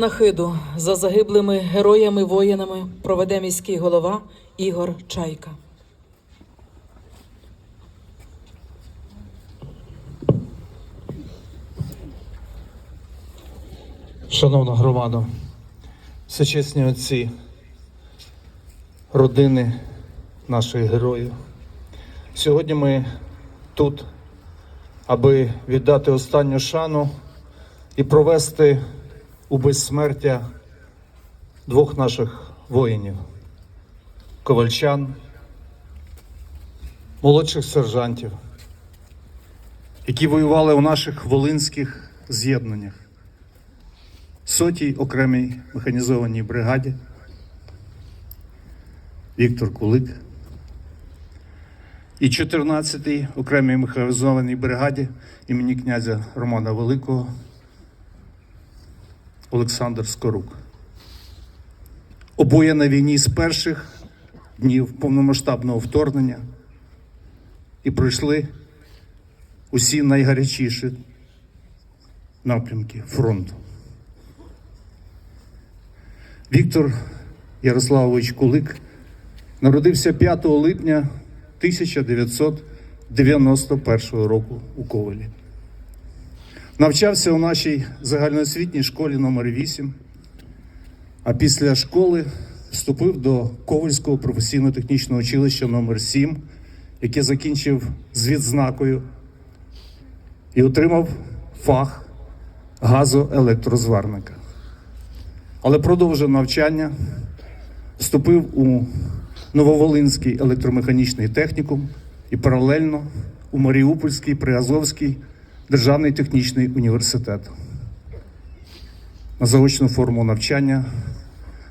Нахиду за загиблими героями-воїнами проведе міський голова Ігор Чайка. Шановна громада, всечесні отці, родини наших героїв. Сьогодні ми тут, аби віддати останню шану і провести у безсмертя двох наших воїнів. Ковальчан, молодших сержантів, які воювали у наших волинських з'єднаннях. Сотій окремій механізованій бригаді. Віктор Кулик. І 14-й окремій механізованій бригаді імені князя Романа Великого Олександр Скорук. Обоє на війні з перших днів повномасштабного вторгнення і пройшли усі найгарячіші напрямки фронту. Віктор Ярославович Кулик народився 5 липня 1991 року у Ковелі. Навчався у нашій загальноосвітній школі номер 8 а після школи вступив до Ковальського професійно-технічного училища номер 7 яке закінчив з відзнакою і отримав фах газоелектрозварника але продовжив навчання, вступив у Нововолинський електромеханічний технікум і паралельно у Маріупольський Приазовський державний технічний університет на заочну форму навчання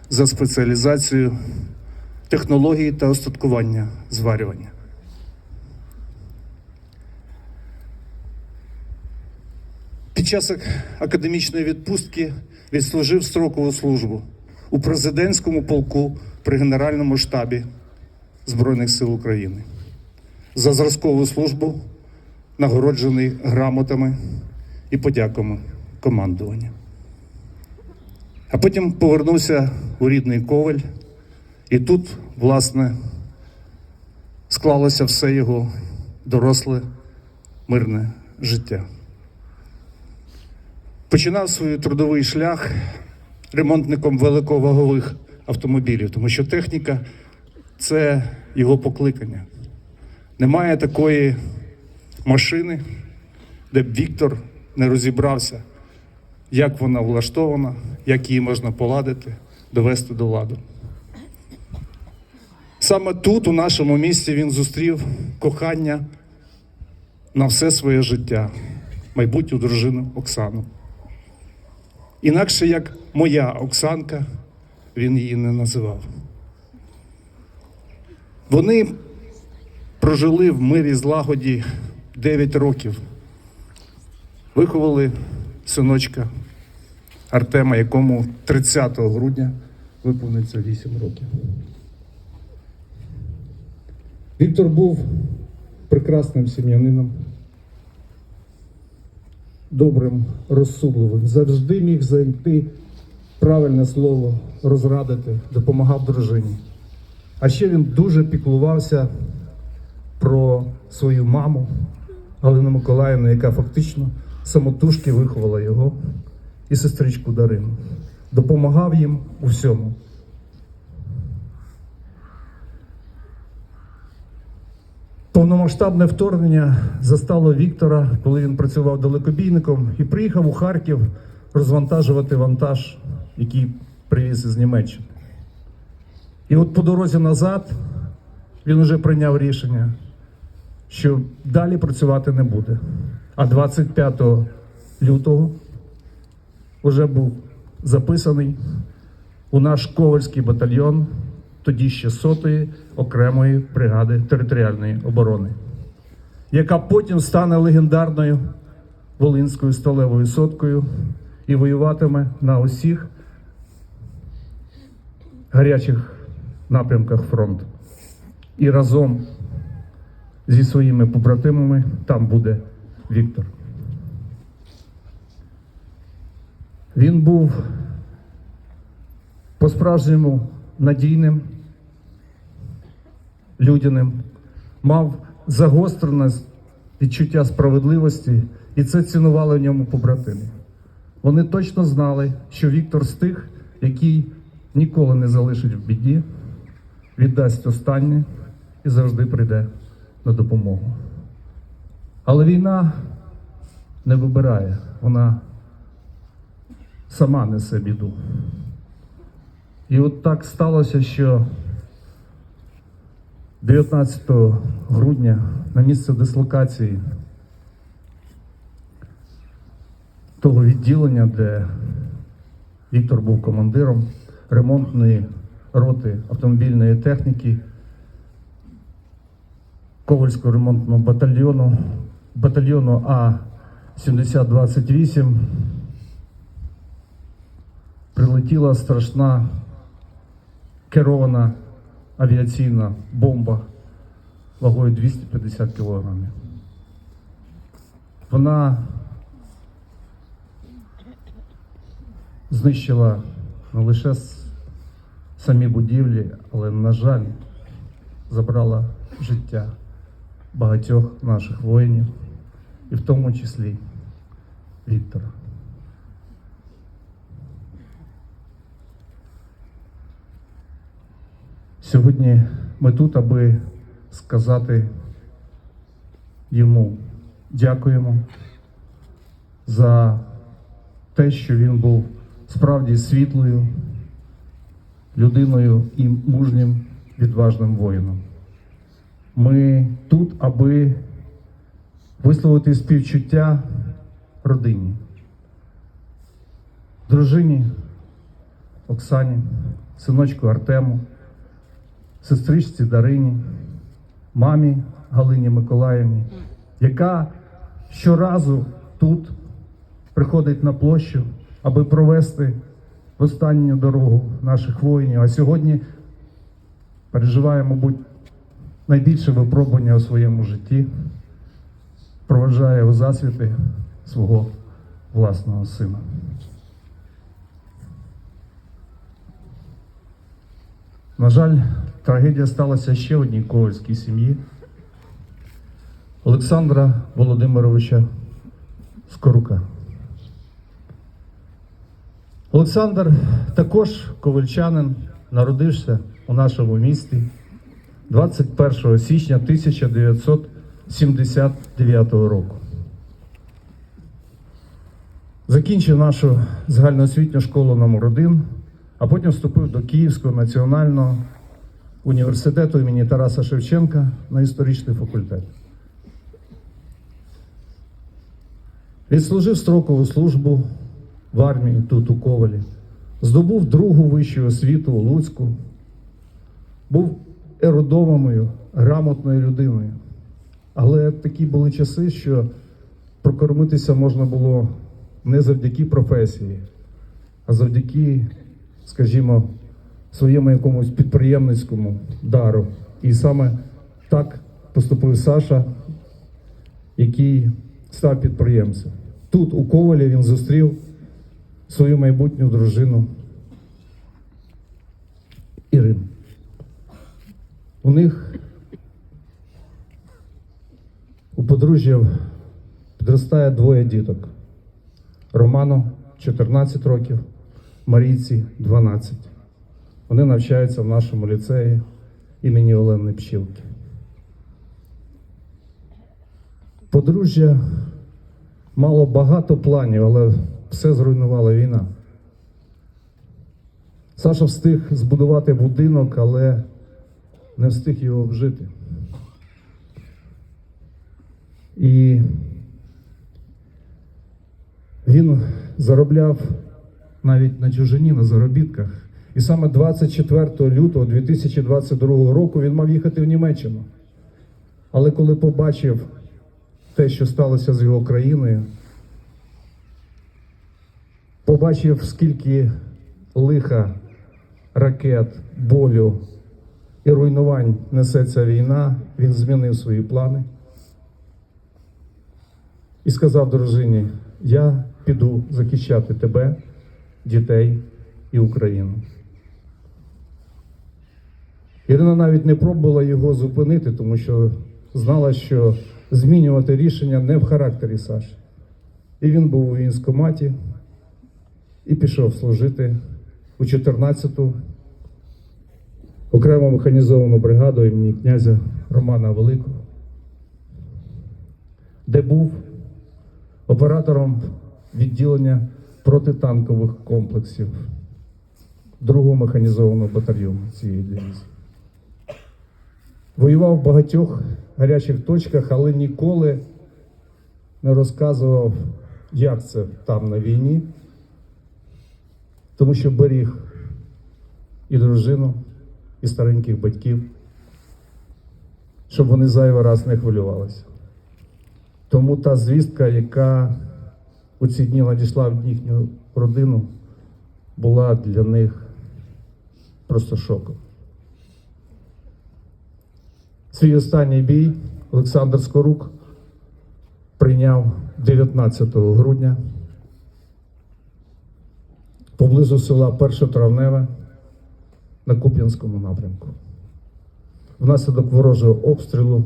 за спеціалізацією технології та остаткування зварювання. Під час академічної відпустки відслужив строкову службу у президентському полку при Генеральному штабі Збройних сил України. За зразкову службу нагороджений грамотами і подяками командування. А потім повернувся у рідний Коваль, і тут, власне, склалося все його доросле мирне життя. Починав свій трудовий шлях ремонтником великовагових автомобілів, тому що техніка це його покликання. Немає такої машини, де б Віктор не розібрався, як вона влаштована, як її можна поладити, довести до ладу. Саме тут, у нашому місті, він зустрів кохання на все своє життя, майбутню дружину Оксану. Інакше як моя Оксанка, він її не називав. Вони прожили в мирі злагоді 9 років. Виховали синочка Артема, якому 30 грудня виповниться 8 років. Віктор був прекрасним сім'янином добрим, розсудливим, завжди міг знайти правильне слово, розрадити, допомагав дружині. А ще він дуже піклувався про свою маму Галину Миколаївну, яка фактично самотужки виховала його і сестричку Дарину. Допомагав їм у всьому. Повномасштабне вторгнення застало Віктора, коли він працював далекобійником і приїхав у Харків розвантажувати вантаж, який привіз із Німеччини. І от по дорозі назад він вже прийняв рішення, що далі працювати не буде. А 25 лютого вже був записаний у наш Ковальський батальйон, тоді ще сотої окремої бригади територіальної оборони, яка потім стане легендарною Волинською сталевою соткою і воюватиме на усіх гарячих напрямках фронту. І разом зі своїми побратимами там буде Віктор. Він був по-справжньому надійним, людяним, мав загострене відчуття справедливості, і це цінували в ньому побратими. Вони точно знали, що Віктор з тих, який ніколи не залишить в біді, віддасть останнє і завжди прийде на допомогу. Але війна не вибирає, вона сама несе біду. І от так сталося, що 19 грудня на місце дислокації того відділення, де Віктор був командиром ремонтної роти автомобільної техніки Ковальського ремонтного батальйону, батальйону А-7028 прилетіла страшна керована авіаційна бомба вагою 250 кілограмів. Вона знищила не лише самі будівлі, але, на жаль, забрала життя багатьох наших воїнів, і в тому числі Віктора. Сьогодні ми тут, аби сказати йому дякуємо за те, що він був справді світлою людиною і мужнім відважним воїном. Ми тут, аби висловити співчуття родині, дружині Оксані, синочку Артему, сестричці Дарині, мамі Галині Миколаївні, яка щоразу тут приходить на площу, аби провести в останню дорогу наших воїнів. А сьогодні переживає, мабуть, найбільше випробування у своєму житті, проважає у засвіти свого власного сина. На жаль, трагедія сталася ще одній ковальській сім'ї Олександра Володимировича Скорука. Олександр також ковальчанин, народився у нашому місті 21 січня 1979 року. Закінчив нашу загальноосвітню школу номер 1 а потім вступив до Київського національного університету імені Тараса Шевченка на історичний факультет. Відслужив строкову службу в армії тут у Ковалі, здобув другу вищу освіту у Луцьку, був ерудованою, грамотною людиною. Але такі були часи, що прокормитися можна було не завдяки професії, а завдяки, скажімо, своєму якомусь підприємницькому дару. І саме так поступив Саша, який став підприємцем. Тут, у Ковалі, він зустрів свою майбутню дружину Ірину. У них у подружжя підростає двоє діток. Роману 14 років, Марійці 12. Вони навчаються в нашому ліцеї імені Олени Пчілки. Подружжя мало багато планів, але все зруйнувала війна. Саша встиг збудувати будинок, але не встиг його вжити. І він заробляв навіть на чужині, на заробітках. І саме 24 лютого 2022 року він мав їхати в Німеччину. Але коли побачив те, що сталося з його країною, побачив, скільки лиха, ракет, болю і руйнувань несе ця війна, він змінив свої плани і сказав дружині: Я піду захищати тебе, дітей і Україну. Ірина навіть не пробувала його зупинити, тому що знала, що змінювати рішення не в характері Саші. І він був у військкоматі і пішов служити у 14-ту окрему механізовану бригаду імені князя Романа Великого, де був оператором відділення протитанкових комплексів другого механізованого батальйону цієї дивізії. Воював в багатьох гарячих точках, але ніколи не розказував, як це там на війні, тому що беріг і дружину, і стареньких батьків, щоб вони зайвий раз не хвилювалися. Тому та звістка, яка у ці дні надійшла в їхню родину, була для них просто шоком. Свій останній бій Олександр Скорук прийняв 19 грудня поблизу села Першотравневе на Куп'янському напрямку. Внаслідок ворожого обстрілу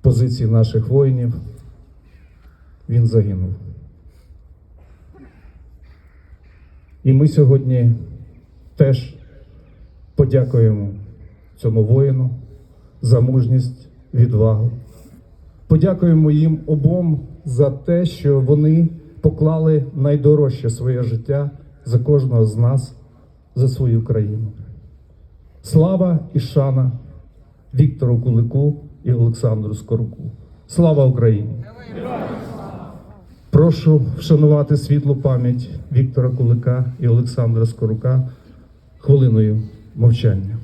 позицій наших воїнів він загинув. І ми сьогодні теж подякуємо цьому воїну за мужність, відвагу. Подякуємо їм обом за те, що вони поклали найдорожче своє життя за кожного з нас, за свою країну. Слава і шана Віктору Кулику і Олександру Скоруку. Слава Україні! Прошу вшанувати світлу пам'ять Віктора Кулика і Олександра Скорука хвилиною мовчання.